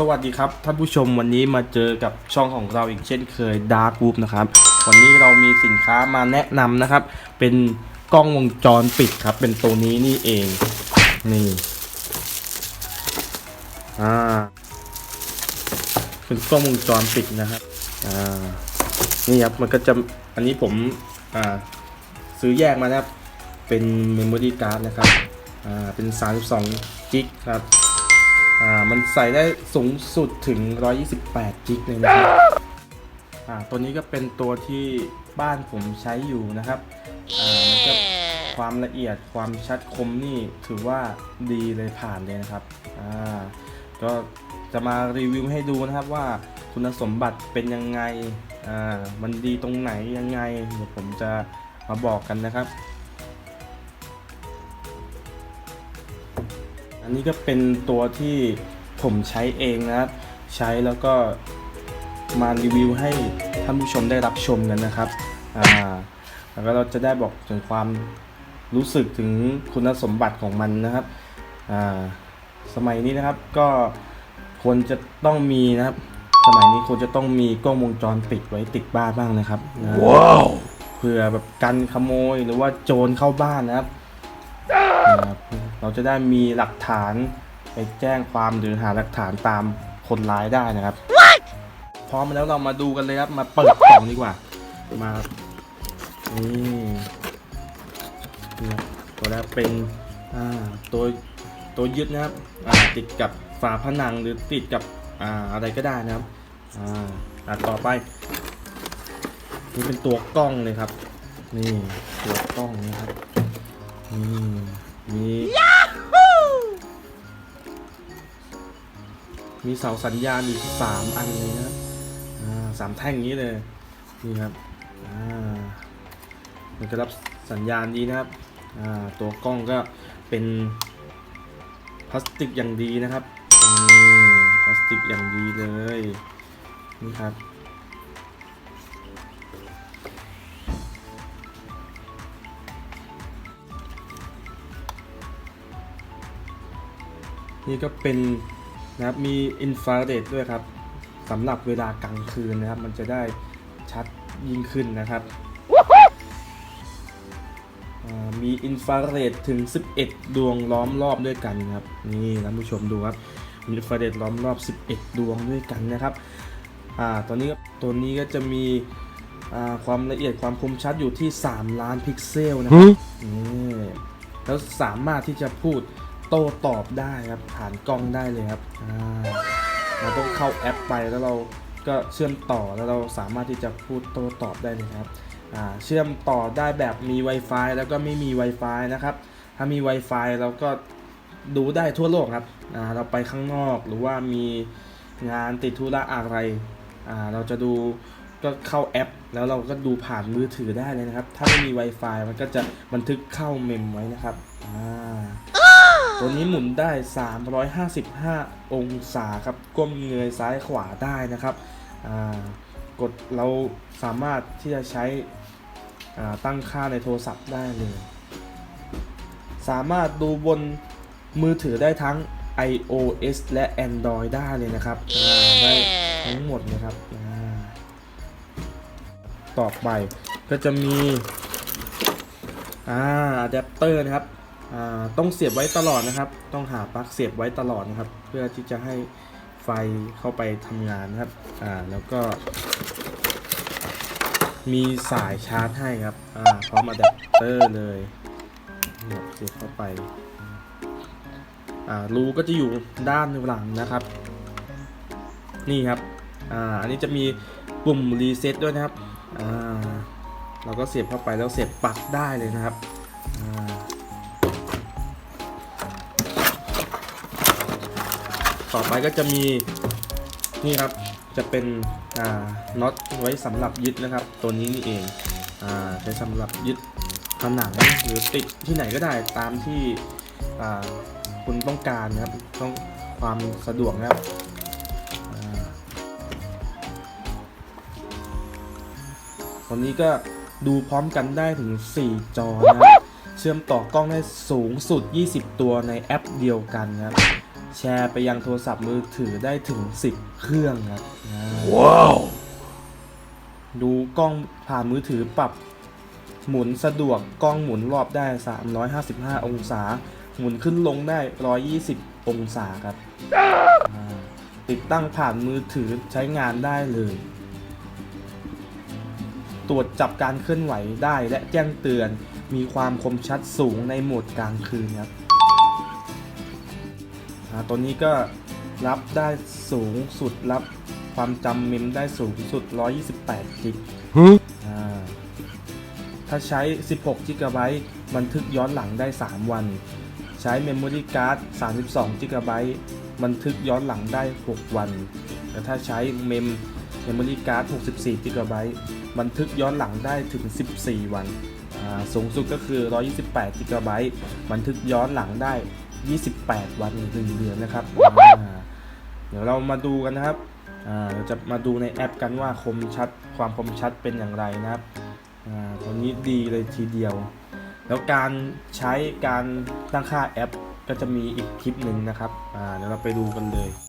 สวัสดีครับท่านผู้ชมวันนี้มาเจอกับช่องของเราอีกเช่นเคย Dark Group นะครับ วันนี้เรามีสินค้ามาแนะนำนะครับ เป็นกล้องวงจรปิดครับ เป็นตัวนี้นี่เอง นี่อ่าเป็นกล้องวงจรปิดนะครับอ่านี่ครับมันก็จะอันนี้ผมอ่าซื้อแยกมานะครับ เป็นเมมโมรี่การ์ดนะครับอ่าเป็น32กิกครับ อ่ามันใส่ได้สูงสุดถึง 128กิกเลยนะครับอ่าตัวนี้ก็เป็นตัวที่บ้านผมใช้อยู่นะครับอ่ามันก็ความละเอียดความชัดคมนี่ถือว่าดีเลยผ่านเลยนะครับอ่าก็จะมารีวิวให้ดูนะครับว่าคุณสมบัติเป็นยังไงอ่ามันดีตรงไหนยังไงเดี๋ยวผมจะมาบอกกันนะครับ อันนี้ก็เป็นตัวที่ผมใช้เองนะครับ ใช้แล้วก็มารีวิวให้ท่านผู้ชมได้รับชมกันนะครับอ่าแล้วก็เราจะได้บอกถึงความรู้สึกถึงคุณสมบัติของมันนะครับอ่าสมัยนี้นะครับก็ควรจะต้องมีนะครับ สมัยนี้ควรจะต้องมีกล้องวงจรปิดไว้ติดบ้านบ้างนะครับนะ Wow! เผื่อแบบกันขโมยหรือว่าโจรเข้าบ้านนะครับนะครับ เราจะได้มีหลักฐานไปแจ้งความหรือหาหลักฐานตามคนร้ายได้นะครับพร้อมแล้วเรามาดูกันเลยครับ มาเปิดกล่องดีกว่า มานี่นี่ครับตัวแรกเป็นอ่าตัวตัวยึดนะครับอ่าติดกับฝาผนังหรือติดกับอ่าอะไรก็ได้นะครับอ่าอ่าต่อไป นี่เป็นตัวกล้องเลยครับ นี่ตัวกล้องนะครับนี่ มีมีเสาสัญญาณอีกสามอันเลยนะครับอ่าสามแท่งอย่างนี้เลยนี่ครับอ่ามันจะรับสัญญาณดีนะครับอ่าตัวกล้องก็เป็นพลาสติกอย่างดีนะครับนี่พลาสติกอย่างดีเลยนี่ครับ นี่ก็เป็นนะครับมีอินฟราเรดด้วยครับสำหรับเวลากลางคืนนะครับ มันจะได้ชัดยิ่งขึ้นนะครับอ่ามีอินฟราเรดถึง 11 ดวงล้อมรอบด้วยกันครับนี่ท่านผู้ชมดูครับมีอินฟราเรดล้อมรอบ 11 ดวงด้วยกันนะครับอ่าตัวนี้ก็ตัวนี้ก็จะมีอ่าความละเอียดความคมชัดอยู่ที่ 3 ล้านพิกเซลนะครับนี่แล้วสามารถที่จะพูด โต้ตอบได้ครับผ่านกล้องได้เลยครับเราต้องเข้าแอปไปแล้วเราก็เชื่อมต่อแล้วเราสามารถที่จะพูดโต้ตอบได้เลยครับเชื่อมต่อได้แบบมี Wi-Fi แล้วก็ไม่มี Wi-Fi นะครับ ถ้ามี Wi-Fi เราก็ดูได้ทั่วโลกครับเราไปข้างนอกหรือว่ามีงานติดธุระอะไรเราจะดูก็เข้าแอป แล้วเราก็ดูผ่านมือถือได้เลยนะครับ ถ้าไม่มี Wi-Fi มันก็จะบันทึกเข้าเมมไว้นะครับอ่า ตัวนี้หมุนได้ 355 องศาครับก้มเงยซ้ายขวาได้นะครับอ่ากดเราสามารถที่จะใช้อ่าตั้งค่าในโทรศัพท์ได้เลย สามารถดูบนมือถือได้ทั้ง iOS และ Android ได้เลยนะครับอ่าได้ทั้งหมดเลยครับอ่าต่อไปก็จะมีอ่าอะแดปเตอร์นะครับอ่า ต้องเสียบไว้ตลอดนะครับ ต้องหาปลั๊กเสียบไว้ตลอดนะครับ เพื่อที่จะให้ไฟเข้าไปทำงานนะครับ อ่า แล้วก็ มีสายชาร์จให้ครับ อ่า พร้อมอะแดปเตอร์เลยเนี่ยเสียบเข้าไป อ่า รูก็จะอยู่ด้านหลังนะครับ นี่ครับ อ่า อันนี้จะมีปุ่มรีเซ็ตด้วยนะครับ อ่า เราก็เสียบเข้าไปแล้วเสียบปลั๊กได้เลยนะครับ อ่า ต่อไปก็จะมีนี่ครับจะเป็นน็อตไว้สำหรับยึดนะครับ ตัวนี้นี่เองอใช้สำหรับยึดผนังหรือติดที่ไหนก็ได้ตามที่คุณต้องการนะครับต้องความสะดวกนะครับตอนนี้ก็ดูพร้อมกันได้ถึง 4 จอนะเชื่อมต่อกล้องได้สูงสุด 20 ตัวในแอปเดียวกันนะครับ แชร์ไปยังโทรศัพท์มือถือได้ถึง 10 เครื่องครับอ่า Wow. ดูกล้องผ่านมือถือปรับหมุนสะดวกกล้องหมุนรอบได้ 355 องศา หมุนขึ้นลงได้ 120 องศาครับอ่าติดตั้งผ่านมือถือใช้งานได้เลย ตรวจจับการเคลื่อนไหวได้และแจ้งเตือนมีความคมชัดสูงในโหมดกลางคืนครับอ่า ตัวนี้ก็รับได้สูงสุดรับความจำเมมได้สูงสุด 128จิก Huh? อ่าถ้าใช้ 16 g b บันทึกย้อนหลังได้ 3 วัน ใช้ Memory Card 32 g b บันทึกย้อนหลังได้ 6 วัน แต่ถ้าใช้เมม Memory Card 64 g b บันทึกย้อนหลังได้ถึง 14 วันอ่าสูงสุดก็คือ 128 g b บันทึกย้อนหลังได้ 28 วันหรือ1เดือนนะครับอ่าเดี๋ยวเรามาดูกันนะครับอ่าเราจะมาดูในแอปกันว่าคมชัดความคมชัดเป็นอย่างไรนะครับอ่าตัวนี้ดีเลยทีเดียว แล้วการใช้การตั้งค่าแอปก็จะมีอีกคลิปหนึ่งนะครับอ่าเดี๋ยวเราไปดูกันเลย